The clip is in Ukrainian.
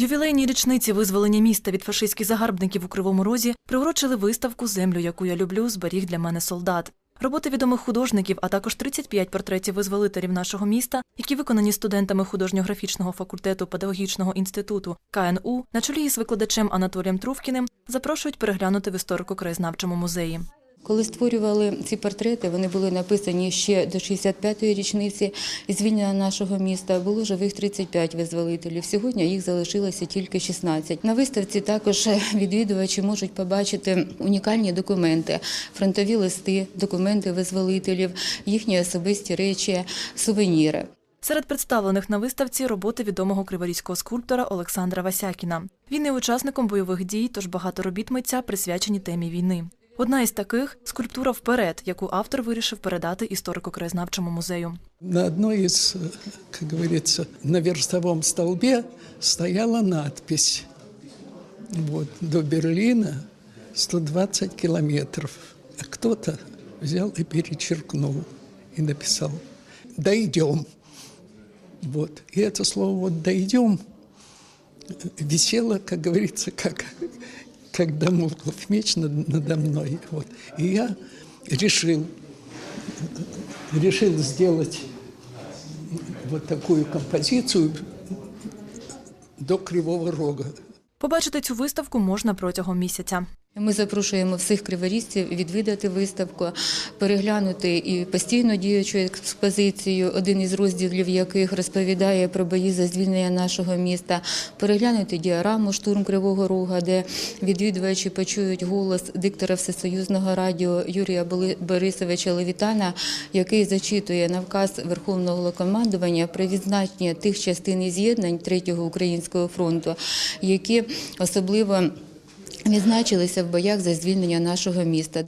Ювілейній річниці визволення міста від фашистських загарбників у Кривому Розі приурочили виставку Землю, яку я люблю, зберіг для мене солдат. Роботи відомих художників, а також 35 портретів визволителів нашого міста, які виконані студентами художньо-графічного факультету педагогічного інституту КНУ на чолі із викладачем Анатолієм Трувкіним, запрошують переглянути в історико-краєзнавчому музеї. Коли створювали ці портрети, вони були написані ще до 65-ї річниці звільнення нашого міста. Було живих 35 визволителів. Сьогодні їх залишилося тільки 16. На виставці також відвідувачі можуть побачити унікальні документи, фронтові листи, документи визволителів, їхні особисті речі, сувеніри. Серед представлених на виставці роботи відомого криворізького скульптора Олександра Васякіна. Він є учасником бойових дій, тож багато робіт митця присвячені темі війни. Одна із таких скульптура вперед, яку автор вирішив передати історико-краєзнавчому музею. На одной из, э, как говорится, на верстовом столбе стояла надпись. Вот, до Берлина 120 километров. А кто-то взял и перечеркнул и написал «Дойдем». Вот. И это слово вот «дойдем» висело, как говорится, как, как домоклов меч над- надо мной. Вот. И я решил, решил сделать вот такую композицию до Кривого Рога. Побачити цю виставку можна протягом місяця. Ми запрошуємо всіх криворізців відвідати виставку, переглянути і постійно діючу експозицію, один із розділів яких розповідає про бої за звільнення нашого міста, переглянути діараму штурм Кривого Рога, де відвідувачі почують голос диктора Всесоюзного радіо Юрія Борисовича Левітана, який зачитує навказ Верховного командування про відзначення тих частин і з'єднань Третього українського фронту, які особливо відзначилися в боях за звільнення нашого міста.